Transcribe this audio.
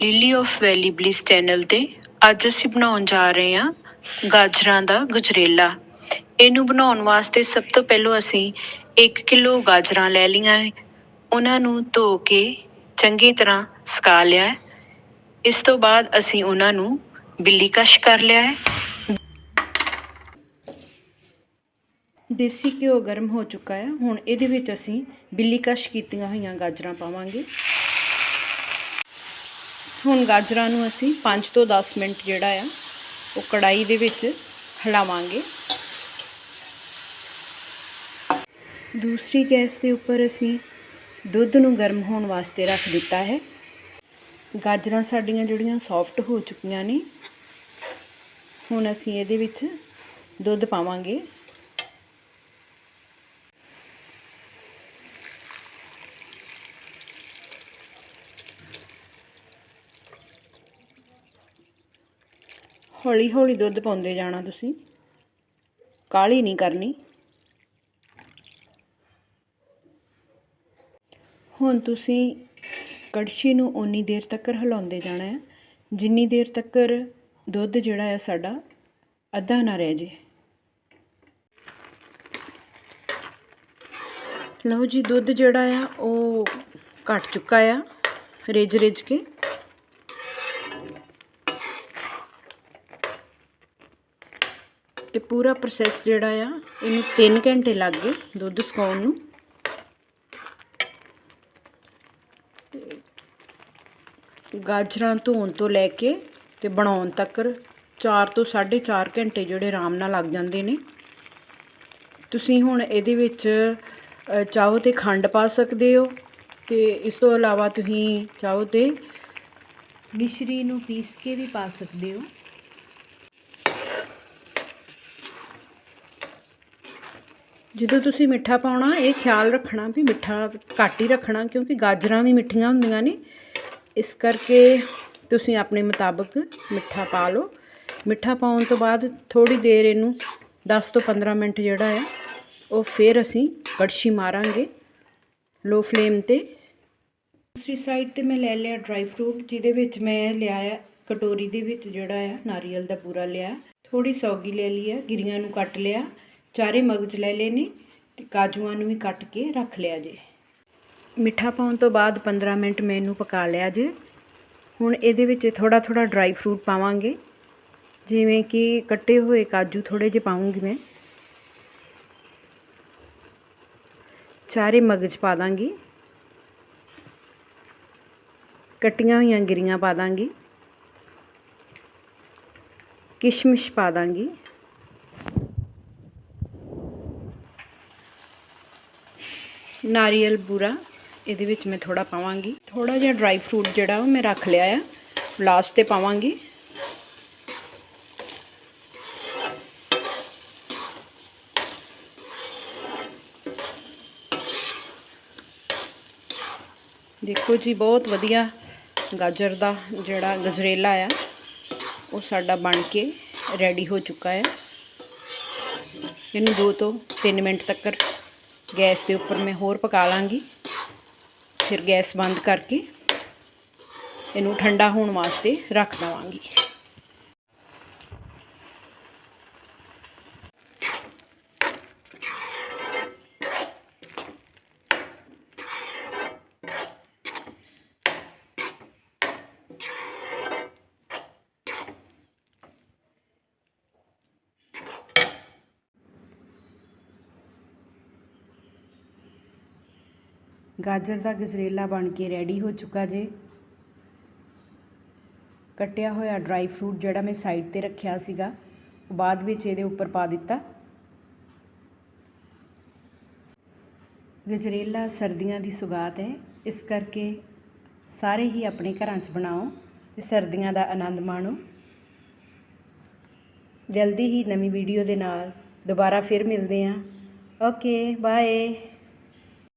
Lily of valley bliss channel ਤੇ ਅੱਜ ਅਸੀਂ ਬਣਾਉਣ ਜਾ ਰਹੇ ਹਾਂ ਗਾਜਰਾਂ ਦਾ ਗਜਰੇਲਾ। ਇਹਨੂੰ ਬਣਾਉਣ ਵਾਸਤੇ ਸਭ ਤੋਂ ਪਹਿਲਾਂ ਅਸੀਂ 1 ਕਿਲੋ ਗਾਜਰਾਂ ਲੈ ਲਈਆਂ ਉਹਨਾਂ ਨੂੰ ਧੋ ਕੇ ਚੰਗੀ ਤਰ੍ਹਾਂ ਸੁਕਾ ਲਿਆ ਇਸ ਤੋਂ ਬਾਅਦ ਅਸੀਂ ਉਹਨਾਂ ਨੂੰ ਬਿੱਲੀ ਕਸ਼ ਕਰ ਲਿਆ ਹੈ। ਦੇਸੀ ਘਿਓ ਗਰਮ ਹੋ ਚੁੱਕਾ ਹੈ। ਹੁਣ ਇਹਦੇ ਵਿੱਚ ਅਸੀਂ ਬਿੱਲੀ ਕਸ਼ ਕੀਤੀਆਂ ਹੋਈਆਂ ਗਾਜਰਾਂ ਪਾਵਾਂਗੇ। ਹੁਣ ਗਾਜਰਾਂ ਨੂੰ ਅਸੀਂ 5 ਤੋਂ 10 ਮਿੰਟ ਜਿਹੜਾ ਆ, ਉਹ ਕੜਾਈ ਦੇ ਵਿੱਚ ਹਿਲਾਵਾਂਗੇ। ਦੂਸਰੀ ਗੈਸ ਦੇ ਉੱਪਰ ਅਸੀਂ ਦੁੱਧ ਨੂੰ ਗਰਮ ਹੋਣ ਵਾਸਤੇ ਰੱਖ ਦਿੱਤਾ ਹੈ। ਗਾਜਰਾਂ ਸਾਡੀਆਂ ਜਿਹੜੀਆਂ ਸੌਫਟ ਹੋ ਚੁੱਕੀਆਂ ਨੇ, ਹੁਣ ਅਸੀਂ ਇਹਦੇ ਵਿੱਚ ਦੁੱਧ ਪਾਵਾਂਗੇ। ਹੌਲੀ ਹੌਲੀ ਦੁੱਧ ਪਾਉਂਦੇ ਜਾਣਾ ਤੁਸੀਂ। ਕਾਲੀ ਨਹੀਂ ਕਰਨੀ। ਹੁਣ ਤੁਸੀਂ ਕੜਛੀ ਨੂੰ ਓਨੀ ਦੇਰ ਤੱਕ ਹਿਲਾਉਂਦੇ ਜਾਣਾ ਹੈ, ਜਿੰਨੀ ਦੇਰ ਤੱਕ ਦੁੱਧ ਜਿਹੜਾ ਹੈ ਸਾਡਾ ਅੱਧਾ ਨਾ ਰਹਿ ਜੇ। ਲਓ ਜੀ, ਦੁੱਧ ਜਿਹੜਾ ਆ, ਉਹ ਘਟ ਚੁੱਕਾ ਆ ਰਿੱਝ ਰਿੱਝ ਕੇ। ਇਹ ਪੂਰਾ ਪ੍ਰੋਸੈਸ ਜਿਹੜਾ ਆ, ਇਹਨੂੰ 3 ਘੰਟੇ ਲੱਗ ਗਏ ਦੁੱਧ ਸੁਕਾਉਣ ਨੂੰ। ਗਾਜਰਾਂ ਧੋਣ ਤੋਂ ਲੈ ਕੇ ਤੇ ਬਣਾਉਣ ਤੱਕ 4 ਤੋਂ 4.5 ਘੰਟੇ ਜਿਹੜੇ ਆਰਾਮ ਨਾਲ ਲੱਗ ਜਾਂਦੇ ਨੇ। ਤੁਸੀਂ ਹੁਣ ਇਹਦੇ ਵਿੱਚ ਚਾਹੋ ਤੇ ਖੰਡ ਪਾ ਸਕਦੇ ਹੋ ਤੇ ਇਸ ਤੋਂ ਇਲਾਵਾ ਤੁਸੀਂ ਚਾਹੋ ਤੇ ਮਿਸ਼ਰੀ ਨੂੰ ਪੀਸ ਕੇ ਵੀ ਪਾ ਸਕਦੇ ਹੋ। ਜਦੋਂ ਤੁਸੀਂ ਮਿੱਠਾ ਪਾਉਣਾ, ਇਹ ਖਿਆਲ ਰੱਖਣਾ ਵੀ ਮਿੱਠਾ ਘੱਟ ਹੀ ਰੱਖਣਾ, ਕਿਉਂਕਿ ਗਾਜਰਾਂ ਵੀ ਮਿੱਠੀਆਂ ਹੁੰਦੀਆਂ ਨੇ। ਇਸ ਕਰਕੇ ਤੁਸੀਂ ਆਪਣੇ ਮੁਤਾਬਕ ਮਿੱਠਾ ਪਾ ਲਓ। ਮਿੱਠਾ ਪਾਉਣ ਤੋਂ ਬਾਅਦ ਥੋੜੀ ਦੇਰ ਇਹਨੂੰ 10 ਤੋਂ 15 ਮਿੰਟ ਜਿਹੜਾ ਆ, ਉਹ ਫਿਰ ਅਸੀਂ ਕੜਛੀ ਮਾਰਾਂਗੇ ਲੋ ਫਲੇਮ ਤੇ। ਦੂਸਰੀ ਸਾਈਡ ਤੇ ਮੈਂ ਲੈ ਲਿਆ ਡਰਾਈ ਫਰੂਟ ਜਿਹਦੇ ਵਿੱਚ ਮੈਂ ਲਿਆ ਆ ਕਟੋਰੀ ਦੇ ਵਿੱਚ ਜਿਹੜਾ ਆ, ਨਾਰੀਅਲ ਦਾ ਪੂਰਾ ਲਿਆ। ਥੋੜੀ ਸੌਗੀ ਲੈ ਲਈ ਆ, ਗਿਰੀਆਂ ਨੂੰ ਕੱਟ ਲਿਆ। ਚਾਰੇ ਮਗਜ਼ ਲੈ ਲਏ ਨੇ ਤੇ ਕਾਜੂਆਂ ਨੂੰ ਵੀ ਕੱਟ ਕੇ ਰੱਖ ਲਿਆ ਜੇ। ਮਿੱਠਾ ਪਾਉਣ ਤੋਂ ਬਾਅਦ 15 ਮਿੰਟ ਮੈਂ ਇਹਨੂੰ ਪਕਾ ਲਿਆ ਜੇ। ਹੁਣ ਇਹਦੇ ਵਿੱਚ ਥੋੜਾ ਥੋੜਾ ਡਰਾਈ ਫਰੂਟ ਪਾਵਾਂਗੇ। ਜਿਵੇਂ ਕਿ ਕੱਟੇ ਹੋਏ ਕਾਜੂ ਥੋੜੇ ਜਿਹੇ ਪਾਉਂਗੀ ਮੈਂ। ਚਾਰੇ ਮਗਜ਼ ਪਾ ਦਾਂਗੀ। ਕੱਟੀਆਂ ਹੋਈਆਂ ਗਿਰੀਆਂ ਪਾ ਦਾਂਗੀ। ਕਿਸ਼ਮਿਸ਼ ਪਾ ਦਾਂਗੀ। ਨਾਰੀਅਲ ਬੂਰਾ, ਇਹਦੇ ਵਿੱਚ ਮੈਂ ਥੋੜਾ ਪਾਵਾਂਗੀ। ਥੋੜਾ ਜਿਹਾ ਡਰਾਈ ਫਰੂਟ ਜਿਹੜਾ ਉਹ ਮੈਂ ਰੱਖ ਲਿਆ ਆ। ਲਾਸਟ ਤੇ ਪਾਵਾਂਗੀ। ਦੇਖੋ ਜੀ, ਬਹੁਤ ਵਧੀਆ ਗਾਜਰ ਦਾ ਜਿਹੜਾ ਗਜਰੇਲਾ ਆ, ਉਹ ਸਾਡਾ ਬਣ ਕੇ ਰੈਡੀ ਹੋ ਚੁੱਕਾ ਹੈ ਇਹਨੂੰ 2 ਤੋਂ 3 ਮਿੰਟ ਤੱਕ ਗੈਸ ਦੇ ਉੱਪਰ ਮੈਂ ਹੋਰ ਪਕਾ ਲਾਂਗੀ। ਫਿਰ ਗੈਸ ਬੰਦ ਕਰਕੇ ਇਹਨੂੰ ਠੰਡਾ ਹੋਣ ਵਾਸਤੇ ਰੱਖ ਦਵਾਂਗੀ। ਗਾਜਰ ਦਾ ਗਜਰੇਲਾ ਬਣ ਕੇ ਰੈਡੀ ਹੋ ਚੁੱਕਾ ਜੇ। ਕੱਟਿਆ ਹੋਇਆ ਡਰਾਈ ਫਰੂਟ ਜਿਹੜਾ ਮੈਂ ਸਾਈਡ ਤੇ ਰੱਖਿਆ ਸੀਗਾ, ਉਹ ਬਾਅਦ ਵਿੱਚ ਇਹਦੇ ਉੱਪਰ ਪਾ ਦਿੱਤਾ। ਗਜਰੇਲਾ ਸਰਦੀਆਂ ਦੀ ਸੁਗਾਤ ਹੈ, ਇਸ ਕਰਕੇ ਸਾਰੇ ਹੀ ਆਪਣੇ ਘਰਾਂ 'ਚ ਬਣਾਓ ਤੇ ਸਰਦੀਆਂ ਦਾ ਆਨੰਦ ਮਾਣੋ। ਜਲਦੀ ਹੀ ਨਵੀਂ ਵੀਡੀਓ ਦੇ ਨਾਲ ਦੁਬਾਰਾ ਫਿਰ ਮਿਲਦੇ ਹਾਂ। Okay bye